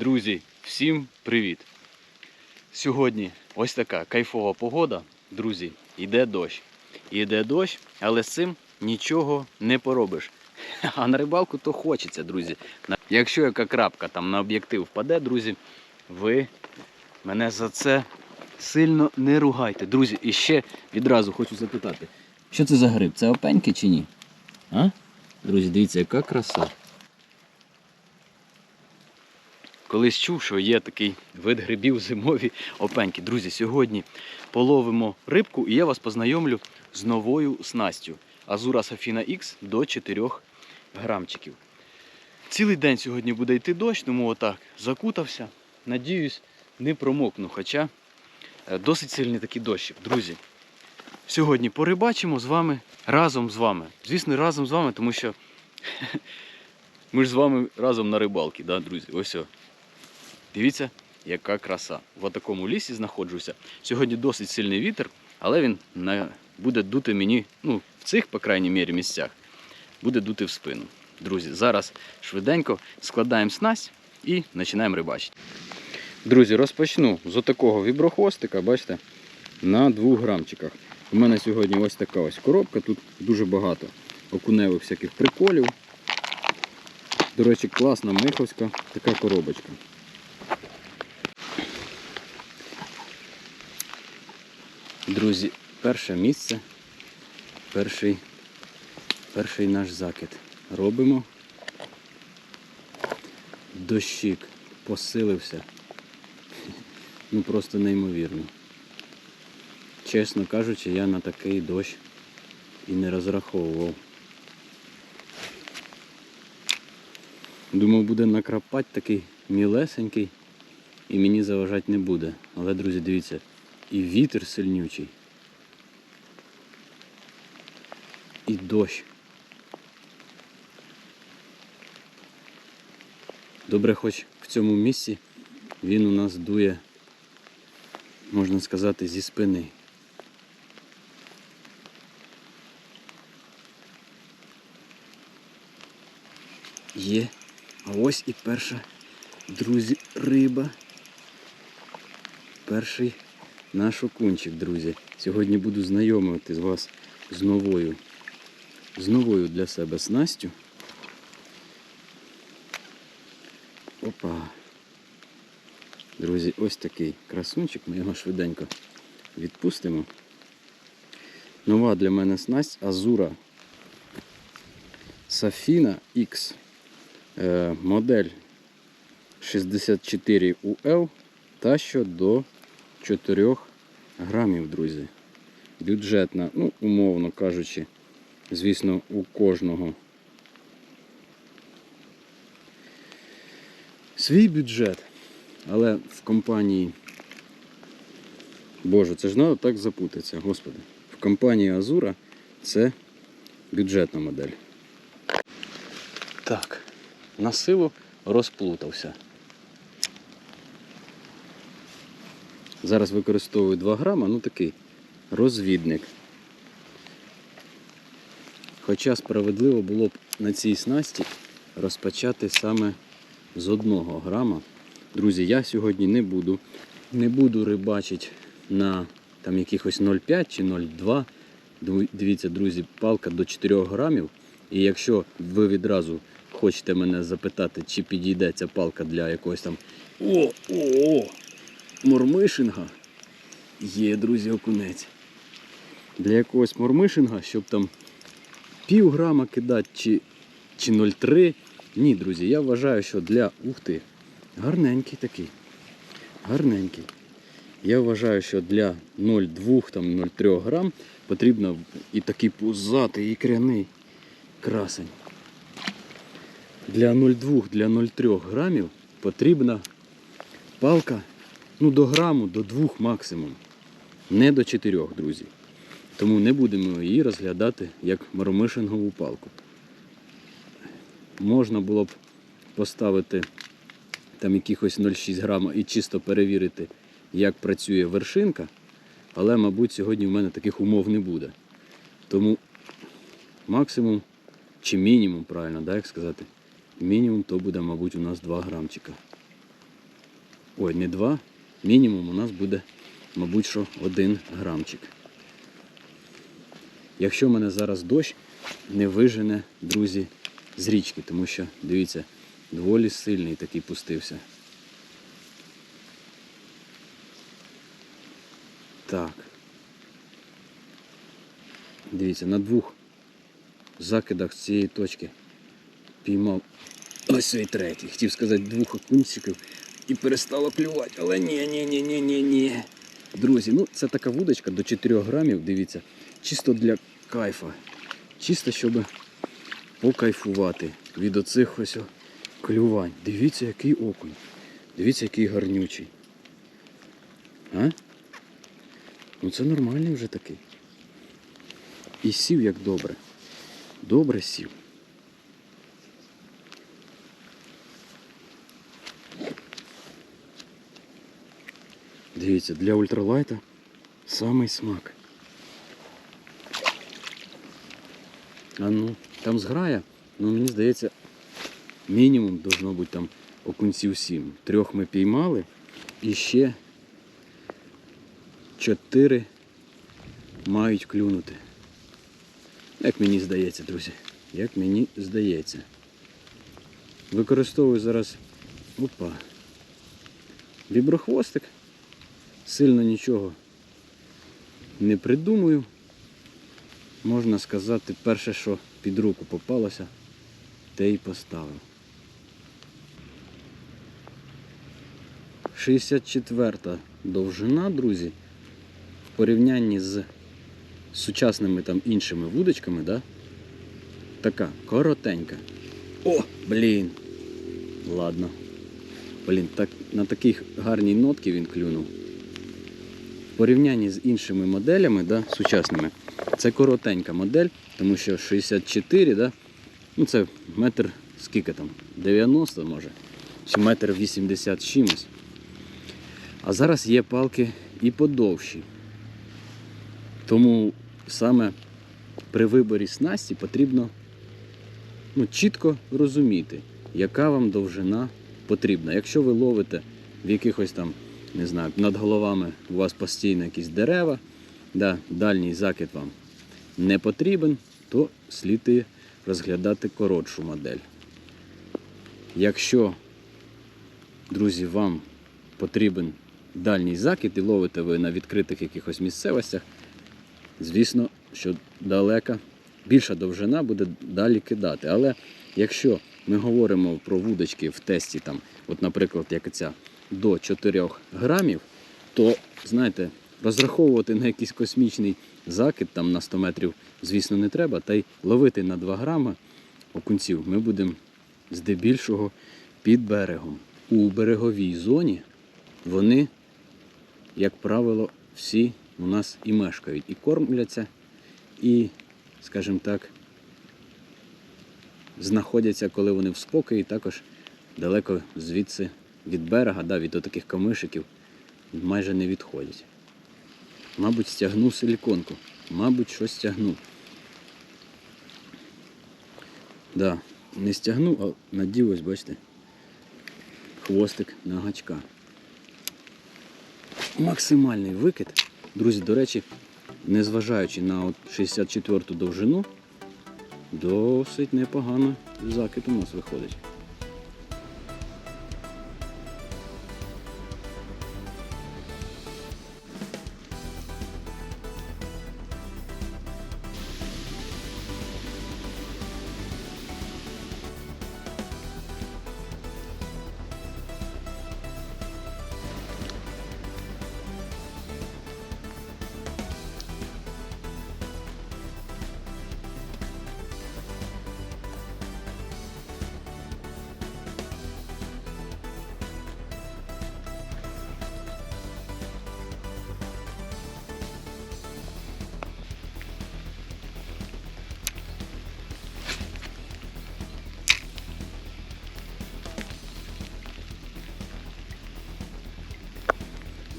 Друзі, всім привіт! Сьогодні ось така кайфова погода, друзі, йде дощ. Йде дощ, але з цим нічого не поробиш. А на рибалку то хочеться, друзі. Якщо яка крапка там на об'єктив впаде, друзі, ви мене за це сильно не ругайте. Друзі, і ще відразу хочу запитати, що це за гриб? Це опеньки чи ні? А? Друзі, дивіться, яка краса. Колись чув, що є такий вид грибів зимові опеньки. Друзі, сьогодні половимо рибку і я вас познайомлю з новою снастю. Азура Сафіна X до 4 грамчиків. Цілий день сьогодні буде йти дощ, тому отак закутався. Надіюсь, не промокну, хоча е, досить сильний такий дощик. Друзі, сьогодні порибачимо з вами разом з вами. Звісно, разом з вами, тому що ми ж з вами разом на рибалці, да, друзі? Ось. о. Дивіться, яка краса. В такому лісі знаходжуся. Сьогодні досить сильний вітер, але він буде дути мені, ну, в цих, по крайній мірі, місцях, буде дути в спину. Друзі, зараз швиденько складаємо снасть і починаємо рибачити. Друзі, розпочну з отакого віброхвостика, бачите, на 2 грамчиках. У мене сьогодні ось така ось коробка, тут дуже багато окуневих всяких приколів. До речі, класна миховська така коробочка. Друзі, перше місце, перший, перший наш закид. Робимо. Дощик посилився. Ну просто неймовірно. Чесно кажучи, я на такий дощ і не розраховував. Думав, буде накрапати такий мілесенький і мені заважати не буде. Але, друзі, дивіться, і вітер сильнючий. І дощ. Добре, хоч в цьому місці він у нас дує, можна сказати, зі спини. Є. А ось і перша, друзі, риба. Перший наш окунчик, друзі. Сьогодні буду знайомити з вас з новою, з новою для себе снастю. Опа. Друзі, ось такий красунчик, ми його швиденько відпустимо. Нова для мене снасть Азура Safina X. Е, модель 64 UL та що до 4 грамів, друзі. Бюджетна, ну, умовно кажучи, звісно, у кожного свій бюджет. Але в компанії. Боже, це ж треба так запутатися, господи. В компанії Азура це бюджетна модель. Так, на розплутався. Зараз використовую 2 грама, ну такий розвідник. Хоча справедливо було б на цій снасті розпочати саме з 1 грама. Друзі, я сьогодні не буду. Не буду рибачити на там якихось 0,5 чи 0,2. Дивіться, друзі, палка до 4 грамів. І якщо ви відразу хочете мене запитати, чи підійде ця палка для якогось там о, о, о, мормишинга, є, друзі, окунець. Для якогось мормишинга, щоб там пів грама кидати чи, чи 0,3. Ні, друзі, я вважаю, що для ух ти, гарненький такий. Гарненький. Я вважаю, що для 0,2-0,3 грам потрібно і такий пузатий, і кряний красень. Для 0,2, для 0,3 грамів потрібна палка ну, до граму, до 2 максимум. Не до 4, друзі. Тому не будемо її розглядати як маромишингову палку. Можна було б поставити там якихось 0,6 грама і чисто перевірити, як працює вершинка, але, мабуть, сьогодні в мене таких умов не буде. Тому максимум чи мінімум, правильно, да, як сказати, мінімум то буде, мабуть, у нас 2 грамчика. ой, не 2, мінімум у нас буде, мабуть, що 1 грамчик. Якщо в мене зараз дощ не вижене, друзі, з річки, тому що, дивіться, доволі сильний такий пустився. Так. Дивіться, на двох закидах з цієї точки піймав ось цей третій. Хотів сказати двох окунчиків і перестало клювати. Але ні, ні, ні, ні, ні, ні. Друзі, ну це така вудочка до 4 грамів, дивіться, чисто для кайфа. Чисто, щоб покайфувати від оцих ось клювань. Дивіться, який окунь. Дивіться, який гарнючий. А? Ну це нормальний вже такий. І сів як добре. Добре сів. Дивіться, для ультралайта самий смак. А ну, там зграя, ну мені здається, мінімум должно бути там окунців сім. Трьох ми піймали і ще чотири мають клюнути. Як мені здається, друзі. Як мені здається. Використовую зараз опа. Віброхвостик. Сильно нічого не придумую. Можна сказати, перше, що під руку попалося, те й поставив. 64 довжина, друзі, в порівнянні з сучасними там іншими вудочками, да? така коротенька. О, блін. Ладно. Блін, так, на такій гарній нотці він клюнув. В порівнянні з іншими моделями, да, сучасними, це коротенька модель, тому що 64, да, ну це метр скільки там? 90 може, чи метр 80 чимось. А зараз є палки і подовші. Тому саме при виборі снасті потрібно ну, чітко розуміти, яка вам довжина потрібна. Якщо ви ловите в якихось там, не знаю, над головами у вас постійно якісь дерева, да, дальній закид вам не потрібен, то слід розглядати коротшу модель. Якщо, друзі, вам потрібен дальній закид і ловите ви на відкритих якихось місцевостях, звісно, що далека, більша довжина буде далі кидати. Але якщо ми говоримо про вудочки в тесті, там, от, наприклад, як ця до 4 грамів, то знаєте, розраховувати на якийсь космічний закид там на 100 метрів, звісно, не треба. Та й ловити на 2 грама окунців ми будемо здебільшого під берегом. У береговій зоні вони, як правило, всі у нас і мешкають, і кормляться, і, скажімо так, знаходяться, коли вони в спокої, також далеко звідси від берега, да, від таких камишиків, майже не відходять. Мабуть, стягну силіконку. Мабуть, щось стягну. Да, не стягну, а надів бачите, хвостик на гачка. Максимальний викид. Друзі, до речі, незважаючи на 64-ту довжину, досить непогано закид у нас виходить.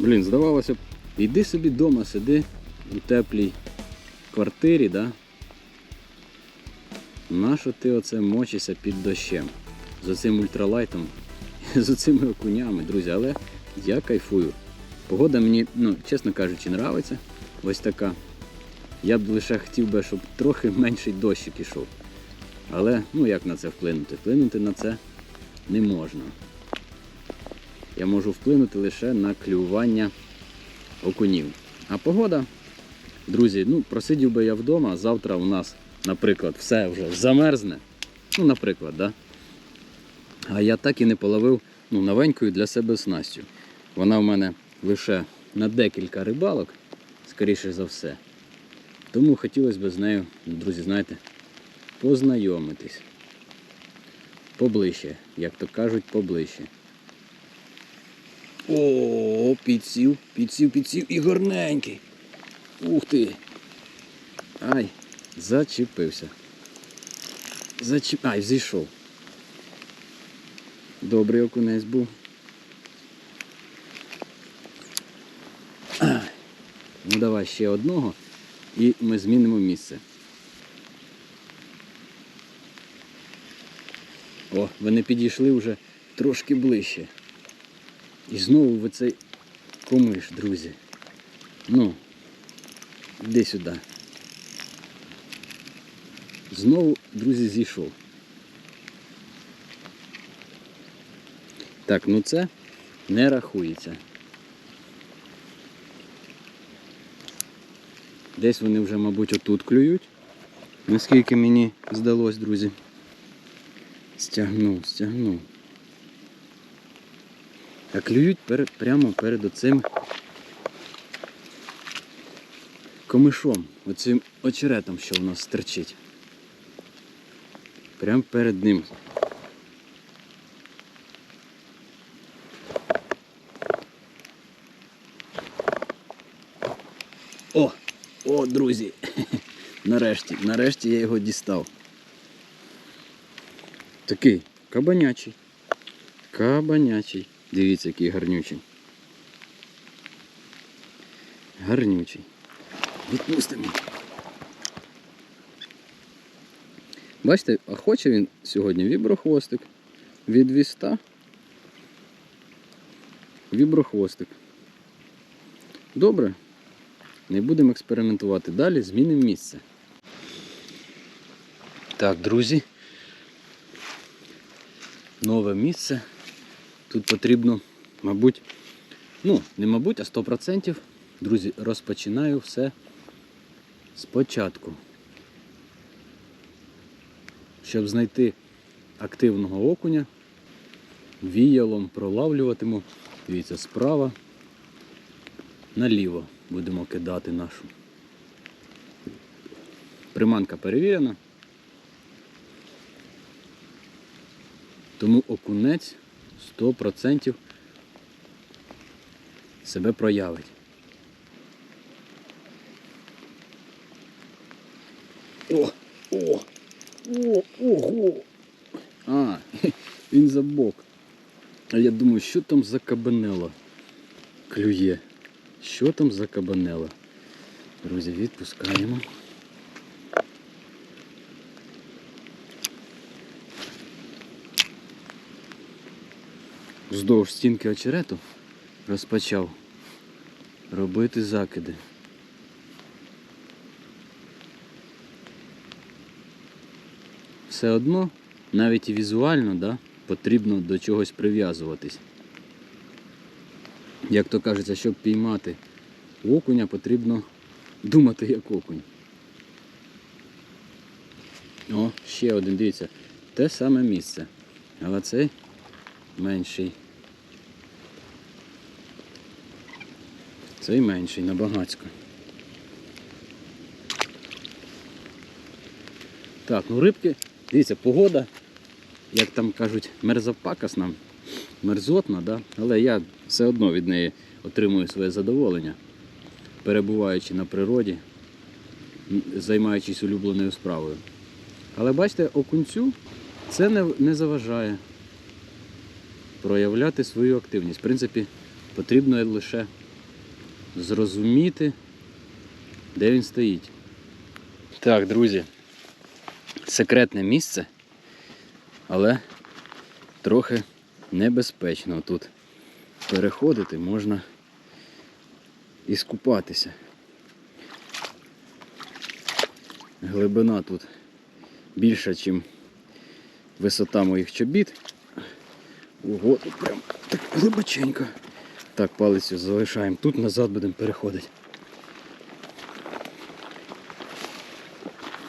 Блін, здавалося б, йди собі вдома, сиди у теплій квартирі, да? Нащо ти оце мочишся під дощем? З оцим ультралайтом, з оцими окунями, друзі, але Я кайфую. Погода мені, ну, чесно кажучи, нравиться. Ось така. Я б лише хотів би, щоб трохи менший дощик ішов. Але ну як на це вплинути? Вплинути на це не можна. Я можу вплинути лише на клювання окунів. А погода, друзі, ну просидів би я вдома, завтра у нас, наприклад, все вже замерзне. Ну, наприклад, да? А я так і не половив ну, новенькою для себе снастю. Вона в мене лише на декілька рибалок, скоріше за все. Тому хотілося б з нею, друзі, знаєте, познайомитись. Поближче, як то кажуть, поближче. О, підсів, підсів, підсів і гарненький. Ух ти. Ай, зачепився. Зачеп... Ай, зійшов. Добрий окунець був. Ну давай ще одного і ми змінимо місце. О, вони підійшли вже трошки ближче. І знову ви цей комиш, друзі. Ну, іди сюди. Знову, друзі, зійшов. Так, ну це не рахується. Десь вони вже, мабуть, отут клюють. Наскільки мені здалось, друзі. Стягнув, стягнув. А клюють перед, прямо перед оцим комишом, оцим очеретом, що в нас стерчить. Прямо перед ним. О! О, друзі! Нарешті, нарешті я його дістав. Такий кабанячий. Кабанячий. Дивіться, який гарнючий. Гарнючий. Відпустимо. Бачите, а хоче він сьогодні віброхвостик. Від віста. Віброхвостик. Добре. Не будемо експериментувати далі, змінимо місце. Так, друзі. Нове місце. Тут потрібно, мабуть, ну, не мабуть, а 100%. Друзі, розпочинаю все спочатку. Щоб знайти активного окуня, віялом пролавлюватиму. Дивіться, справа наліво будемо кидати нашу. Приманка перевірена. Тому окунець 100% себе проявить. О, о, о, ого. А, він за бок. А я думаю, що там за кабанела клює. Що там за кабанела? Друзі, відпускаємо. Вздовж стінки очерету розпочав робити закиди. Все одно, навіть і візуально, да, потрібно до чогось прив'язуватись. Як то кажеться, щоб піймати окуня, потрібно думати як окунь. О, ще один, дивіться, те саме місце. Але цей менший. Цей менший набагацько. Так, ну рибки, дивіться, погода, як там кажуть, мерзопакосна, мерзотна, да? але я все одно від неї отримую своє задоволення, перебуваючи на природі, займаючись улюбленою справою. Але бачите, окунцю це не, не заважає проявляти свою активність. В принципі, потрібно лише зрозуміти, де він стоїть. Так, друзі, секретне місце, але трохи небезпечно тут. переходити, можна і скупатися. Глибина тут більша, ніж висота моїх чобіт. Ого, тут прям так глибоченько. Так, палицю залишаємо тут, назад будемо переходити.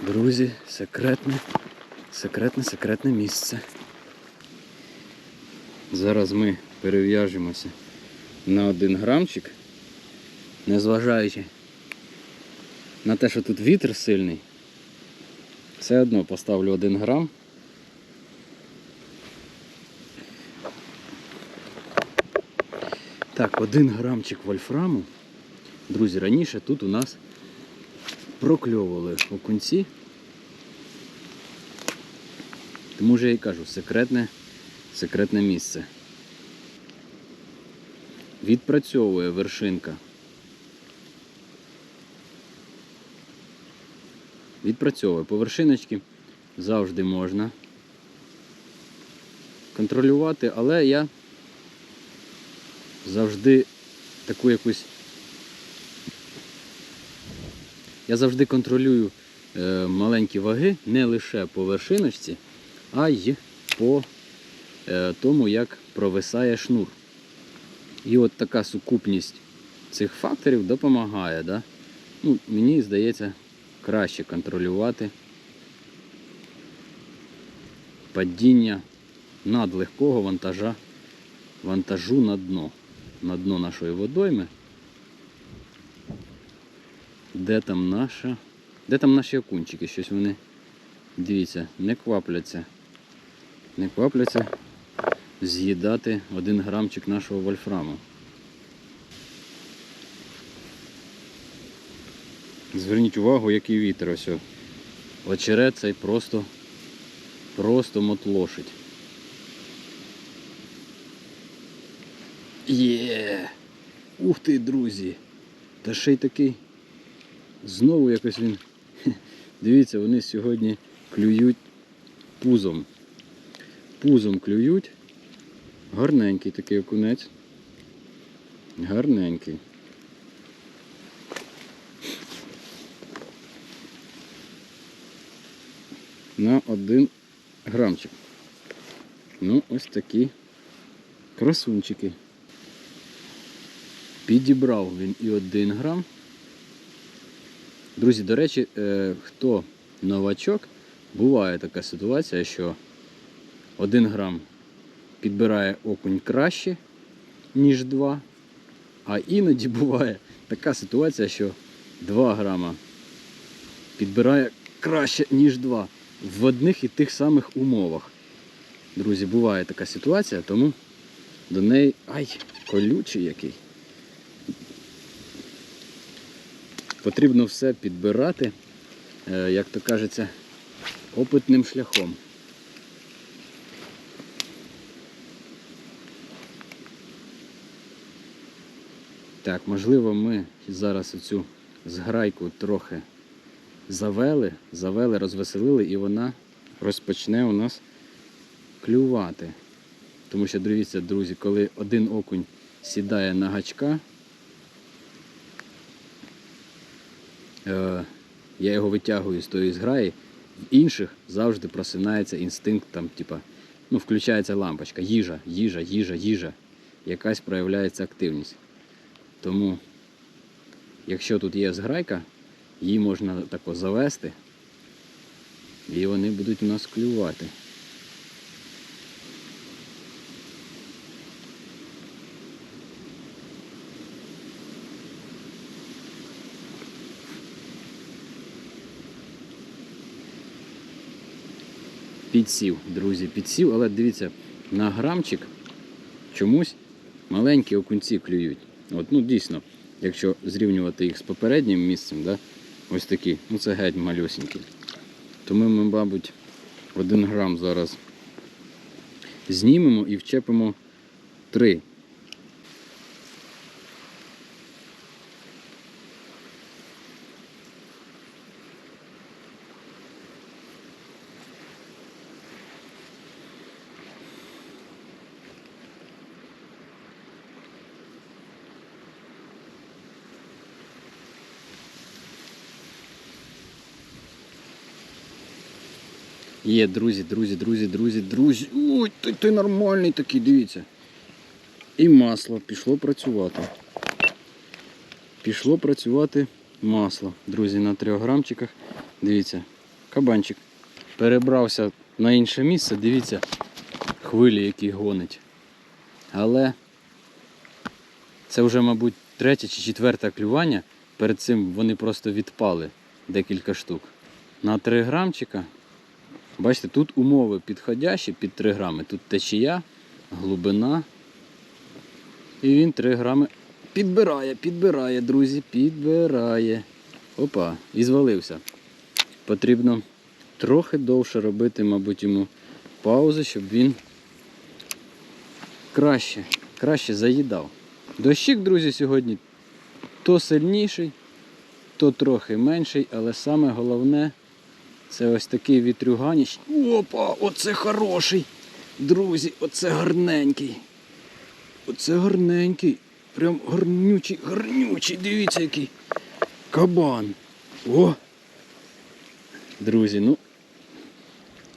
Друзі, секретне, секретне, секретне місце. Зараз ми перев'яжемося на один грамчик, незважаючи на те, що тут вітер сильний, все одно поставлю один грам. Так, один грамчик вольфраму. Друзі, раніше тут у нас прокльовували окунці. Тому ж я і кажу, секретне, секретне місце. Відпрацьовує вершинка. Відпрацьовує по вершиночці завжди можна контролювати, але я завжди таку якусь. Я завжди контролюю е, маленькі ваги не лише по вершиночці, а й по е, тому, як провисає шнур. І от така сукупність цих факторів допомагає. Да? Ну, мені здається, краще контролювати падіння надлегкого вантажа, вантажу на дно. На дно нашої водойми. Де там наша? Де там наші окунчики? Щось вони, дивіться, не квапляться. Не квапляться з'їдати один грамчик нашого вольфраму. Зверніть увагу, який вітер ось. Очерет цей просто, просто мотлошить. Є! Ух ти, друзі! Та ще й такий. Знову якось він. Дивіться, вони сьогодні клюють пузом. Пузом клюють. Гарненький такий окунець. Гарненький. На один грамчик. Ну, ось такі красунчики. Підібрав він і один грам. Друзі, до речі, е, хто новачок, буває така ситуація, що 1 грам підбирає окунь краще, ніж 2. А іноді буває така ситуація, що 2 грама підбирає краще, ніж 2. В одних і тих самих умовах. Друзі, буває така ситуація, тому до неї... Ай, колючий який. Потрібно все підбирати, е, як то кажеться, опитним шляхом. Так, можливо, ми зараз цю зграйку трохи завели, завели, розвеселили і вона розпочне у нас клювати. Тому що, дивіться, друзі, коли один окунь сідає на гачка, я його витягую з тої зграї, в інших завжди просинається інстинкт, там, типа, ну, включається лампочка, їжа, їжа, їжа, їжа. Якась проявляється активність. Тому, якщо тут є зграйка, її можна тако завести, і вони будуть у нас клювати. Підсів, друзі, підсів, але дивіться, на грамчик чомусь маленькі окунці клюють. От, ну дійсно, якщо зрівнювати їх з попереднім місцем, да, ось такі, ну це геть малюсінькі. Тому ми, мабуть, один грам зараз знімемо і вчепимо три. Є, друзі, друзі, друзі, друзі, друзі. Ой, ти, ти нормальний такий, дивіться. І масло пішло працювати. Пішло працювати масло, друзі, на 3 грамчиках. Дивіться, кабанчик. Перебрався на інше місце, дивіться, хвилі, які гонить. Але це вже, мабуть, третє чи четверте клювання. Перед цим вони просто відпали декілька штук. На 3 грамчика. Бачите, тут умови підходящі під 3 грами. Тут течія, глибина. І він 3 грами підбирає, підбирає, друзі, підбирає. Опа, і звалився. Потрібно трохи довше робити, мабуть, йому паузи, щоб він краще, краще заїдав. Дощик, друзі, сьогодні то сильніший, то трохи менший, але саме головне це ось такий вітрюганіч. Опа, оце хороший. Друзі, оце гарненький. Оце гарненький. Прям гарнючий, гарнючий. Дивіться, який кабан. О! Друзі, ну.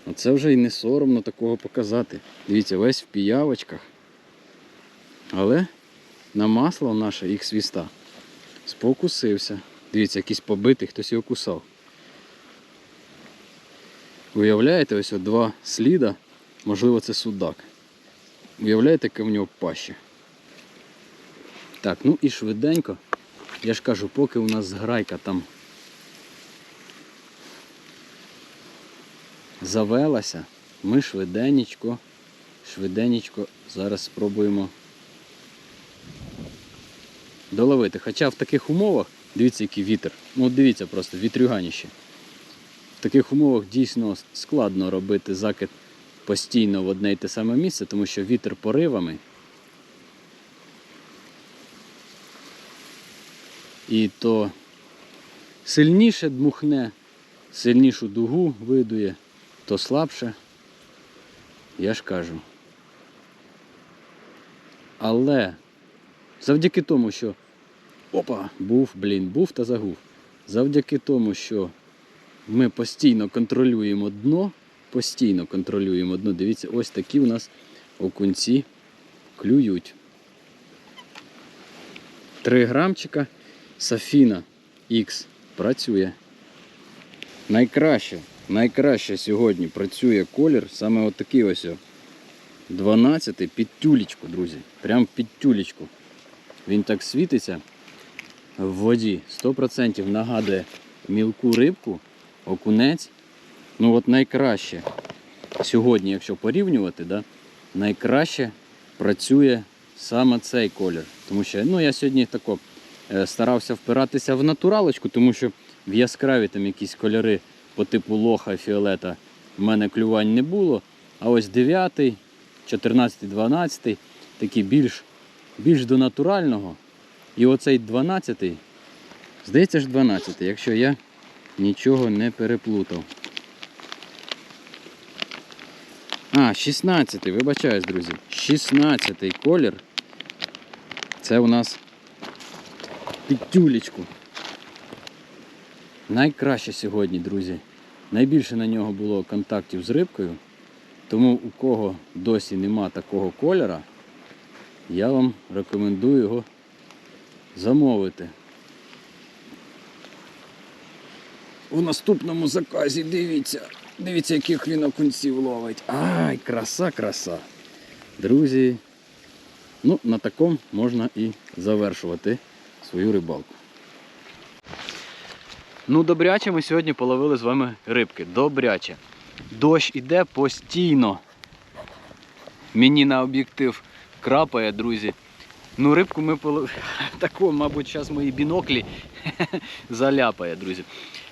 Оце вже і не соромно такого показати. Дивіться, весь в піявочках. Але на масло наше їх свіста спокусився. Дивіться, якийсь побитий, хтось його кусав. Уявляєте, ось два сліда, можливо, це судак. Уявляєте, яке в нього паща. Так, ну і швиденько. Я ж кажу, поки у нас зграйка там завелася, ми швиденечко, швиденечко зараз спробуємо доловити. Хоча в таких умовах, дивіться, який вітер. Ну дивіться просто, вітрюганіще. Таких умовах дійсно складно робити закид постійно в одне й те саме місце, тому що вітер поривами. І то сильніше дмухне, сильнішу дугу видує, то слабше. Я ж кажу. Але завдяки тому, що опа, був, блін, був та загув. Завдяки тому, що ми постійно контролюємо дно, постійно контролюємо дно. Дивіться, ось такі у нас окунці клюють. 3 грамчика Сафіна X працює. Найкраще, найкраще сьогодні працює колір, саме от такий ось. 12 під тюлечку, друзі. Прям під тюлечку. Він так світиться в воді. 100% нагадує мілку рибку, окунець. Ну от найкраще сьогодні, якщо порівнювати, да, найкраще працює саме цей колір. Тому що ну, я сьогодні тако е, старався впиратися в натуралочку, тому що в яскраві там якісь кольори по типу лоха, фіолета в мене клювань не було. А ось 9, 14, 12 такі більш, більш до натурального. І оцей 12, здається ж 12, якщо я нічого не переплутав. А, 16-й, вибачаюсь, друзі. 16-й колір. Це у нас під тюлечку. Найкраще сьогодні, друзі. Найбільше на нього було контактів з рибкою. Тому у кого досі нема такого кольора, я вам рекомендую його замовити. У наступному заказі дивіться, дивіться, яких він окунців ловить. Ай, краса, краса. Друзі, ну на такому можна і завершувати свою рибалку. Ну, добряче ми сьогодні половили з вами рибки. Добряче. Дощ іде постійно. Мені на об'єктив крапає, друзі. Ну, рибку ми половили. Тако, мабуть, зараз мої біноклі заляпає, друзі.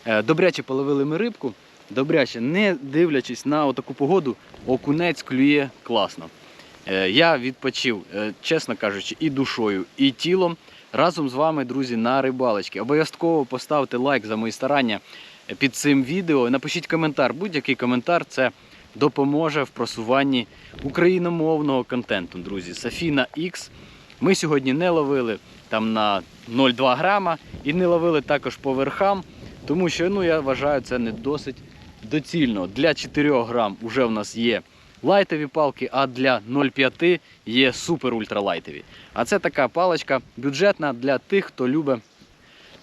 Е, Добряче половили ми рибку. Добряче, не дивлячись на таку погоду, окунець клює класно. Е, Я відпочив, е, чесно кажучи, і душою, і тілом разом з вами, друзі, на рибалочки. Обов'язково поставте лайк за мої старання під цим відео. Напишіть коментар. Будь-який коментар це допоможе в просуванні україномовного контенту, друзі. Сафіна X. Ми сьогодні не ловили там на 0,2 грама і не ловили також по верхам, тому що ну, я вважаю, це не досить доцільно для 4 грам вже в нас є лайтові палки, а для 0,5 є супер ультралайтові. А це така паличка бюджетна для тих, хто любить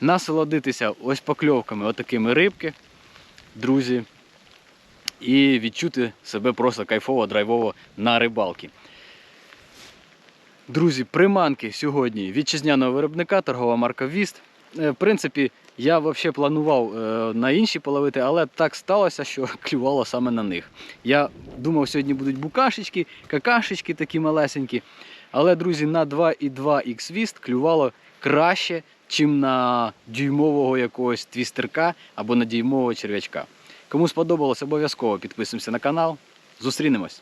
насолодитися ось покльовками отакими рибки, друзі, і відчути себе просто кайфово, драйвово на рибалці. Друзі, приманки сьогодні вітчизняного виробника, торгова марка Віст. Е, В принципі, я взагалі планував е, на інші половити, але так сталося, що клювало саме на них. Я думав, сьогодні будуть букашечки, какашечки такі малесенькі. Але, друзі, на 2,2 X Віст клювало краще, чим на дюймового якогось твістерка або на дюймового черв'ячка. Кому сподобалось, обов'язково підписуємося на канал. Зустрінемось!